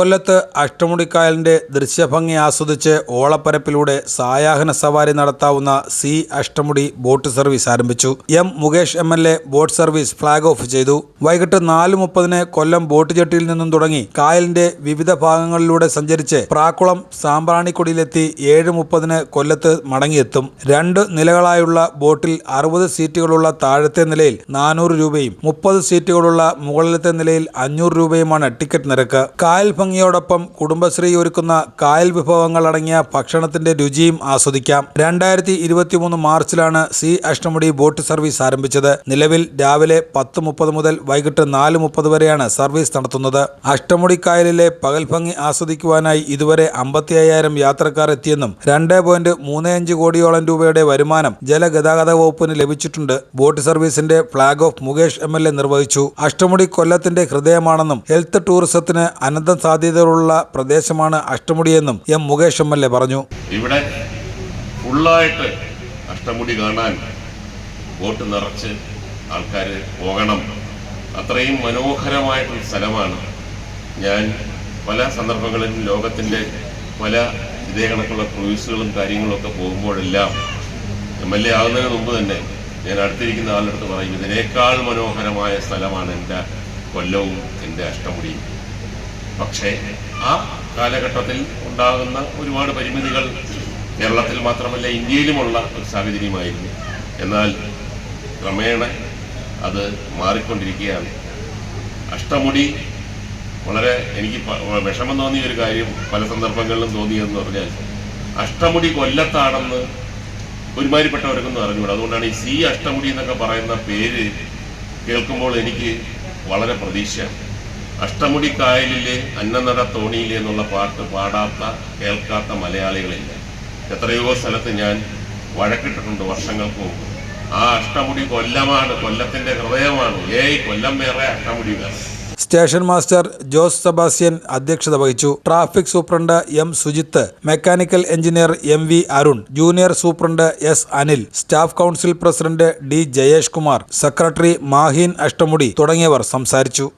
കൊല്ലത്ത് അഷ്ടമുടിക്കായലിന്റെ ദൃശ്യഭംഗി ആസ്വദിച്ച് ഓളപ്പരപ്പിലൂടെ സായാഹന സവാരി നടത്താവുന്ന സി അഷ്ടമുടി ബോട്ട് സർവീസ് ആരംഭിച്ചു. M Mukesh M L A boat service flag off ചെയ്തു. വൈകിട്ട് നാല് മുപ്പതിന് കൊല്ലം ബോട്ട് ജെട്ടിയിൽ നിന്നും തുടങ്ങി കായലിന്റെ വിവിധ ഭാഗങ്ങളിലൂടെ സഞ്ചരിച്ച് പ്രാക്കുളം സാമ്പ്രാണിക്കൊടിയിലെത്തി ഏഴ് മുപ്പതിന് കൊല്ലത്ത് മടങ്ങിയെത്തും. രണ്ട് നിലകളായുള്ള ബോട്ടിൽ അറുപത് സീറ്റുകളുള്ള താഴത്തെ നിലയിൽ നാനൂറ് രൂപയും മുപ്പത് സീറ്റുകളുള്ള മുകളിലത്തെ നിലയിൽ അഞ്ഞൂറ് രൂപയുമാണ് ടിക്കറ്റ് നിരക്ക്. കായൽ ഭംഗിയോടൊപ്പം കുടുംബശ്രീ ഒരുക്കുന്ന കായൽ വിഭവങ്ങൾ അടങ്ങിയ ഭക്ഷണത്തിന്റെ രുചിയും ആസ്വദിക്കാം. രണ്ടായിരത്തി ഇരുപത്തിമൂന്ന് മാർച്ചിലാണ് സി അഷ്ടമുടി ബോട്ട് സർവീസ് ആരംഭിച്ചത്. നിലവിൽ രാവിലെ പത്ത് മുപ്പത് മുതൽ വൈകിട്ട് നാല് മുപ്പത് വരെയാണ് സർവീസ് നടത്തുന്നത്. അഷ്ടമുടി കായലിലെ പകൽ ഭംഗി ആസ്വദിക്കുവാനായി ഇതുവരെ അമ്പത്തി അയ്യായിരം യാത്രക്കാർ എത്തിയെന്നും രണ്ട് പോയിന്റ് മൂന്ന് അഞ്ച് കോടിയോളം രൂപയുടെ വരുമാനം ജലഗതാഗത വകുപ്പിന് ലഭിച്ചിട്ടുണ്ട്. ബോട്ട് സർവീസിന്റെ ഫ്ളാഗ് ഓഫ് മുകേഷ് എ നിർവഹിച്ചു. അഷ്ടമുടി കൊല്ലത്തിന്റെ ഹൃദയമാണെന്നും ഹെൽത്ത് ടൂറിസത്തിന് അനന്തം സാധ്യതകളുള്ള പ്രദേശമാണ് അഷ്ടമുടിയെന്നും M Mukesh M L A പറഞ്ഞു. ഇവിടെ ഫുള്ളായിട്ട് അഷ്ടമുടി കാണാൻ ബോട്ട് നിറച്ച് ആൾക്കാർ പോകണം. അത്രയും മനോഹരമായിട്ടുള്ള സ്ഥലമാണ്. ഞാൻ പല സന്ദർഭങ്ങളിലും ലോകത്തിന്റെ പല ഇതേ കണക്കുള്ള ക്രൂയിസുകളും കാര്യങ്ങളൊക്കെ പോകുമ്പോഴെല്ലാം എം എൽ എ ആകുന്നതിന് മുമ്പ് തന്നെ ഞാൻ അടുത്തിരിക്കുന്ന ആളുടെ അടുത്ത് പറയും ഇതിനേക്കാൾ മനോഹരമായ സ്ഥലമാണ് എന്റെ കൊല്ലവും എന്റെ അഷ്ടമുടിയും. പക്ഷേ ആ കാലഘട്ടത്തിൽ ഉണ്ടാകുന്ന ഒരുപാട് പരിമിതികൾ കേരളത്തിൽ മാത്രമല്ല ഇന്ത്യയിലുമുള്ള ഒരു സാഹചര്യമായിരുന്നു. എന്നാൽ ക്രമേണ അത് മാറിക്കൊണ്ടിരിക്കുകയാണ്. അഷ്ടമുടി വളരെ എനിക്ക് വിഷമം തോന്നിയ ഒരു കാര്യം പല സന്ദർഭങ്ങളിലും തോന്നിയതെന്ന് പറഞ്ഞാൽ അഷ്ടമുടി കൊല്ലത്താണെന്ന് ഒരുമാതിരിപ്പെട്ടവർക്കൊന്നും അറിഞ്ഞുകൂടാ. അതുകൊണ്ടാണ് ഈ സി അഷ്ടമുടി എന്നൊക്കെ പറയുന്ന പേര് കേൾക്കുമ്പോൾ എനിക്ക് വളരെ പ്രതീക്ഷയാണ്. അഷ്ടമുടി കായലിലെ അന്നനട തോണിയിലെ എന്നുള്ള പാട്ട് പാടാത്ത കേൾക്കാത്ത മലയാളികളില്ല. എത്രയോ സ്ഥലത്ത് ഞാൻ വഴക്കിട്ടിട്ടുണ്ട് വർഷങ്ങൾക്ക് മുമ്പ്. ആ അഷ്ടമുടി കൊല്ലമാണ് കൊല്ലത്തിന്റെ ഹൃദയമാണ്. ഏയ് കൊല്ലം വേറെ അഷ്ടമുടി വേറെ. സ്റ്റേഷൻ മാസ്റ്റർ ജോസ് സെബാസ്റ്റ്യൻ അധ്യക്ഷത വഹിച്ചു. Traffic superintendent M Sujith mechanical engineer M V Arun junior superintendent S Anil staff council president D Jayesh Kumar secretary Maheen Ashtamudi തുടങ്ങിയവർ സംസാരിച്ചു.